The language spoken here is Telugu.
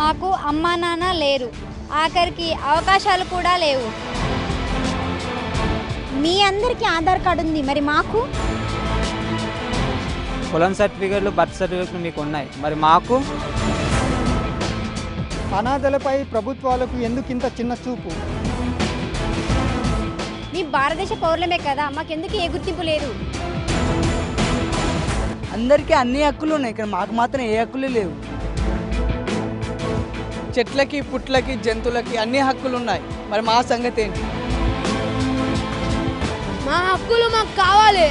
మాకు అమ్మా నాన్న లేరు. ఆఖరికి అవకాశాలు కూడా లేవు. మీ అందరికీ ఆధార్ కార్డు ఉంది. మరి మాకు? పొలం సర్టిఫికేట్లు బర్త్ సర్టిఫికేట్లు మీకు ఉన్నాయి. మరి మాకు? అనాథలపై ప్రభుత్వాలకు ఎందుకు ఇంత చిన్న చూపు? మీ భారతదేశ పౌరులమే కదా. మాకెందుకు ఏ గుర్తింపు లేదు? అందరికీ అన్ని హక్కులు ఉన్నాయి. ఇక్కడ మాకు మాత్రం ఏ హక్కులు లేవు. చెట్లకి పుట్లకి జంతువులకి అన్ని హక్కులు ఉన్నాయి మరి మా సంగతి ఏంటి? మా హక్కులు మాకు కావాలి.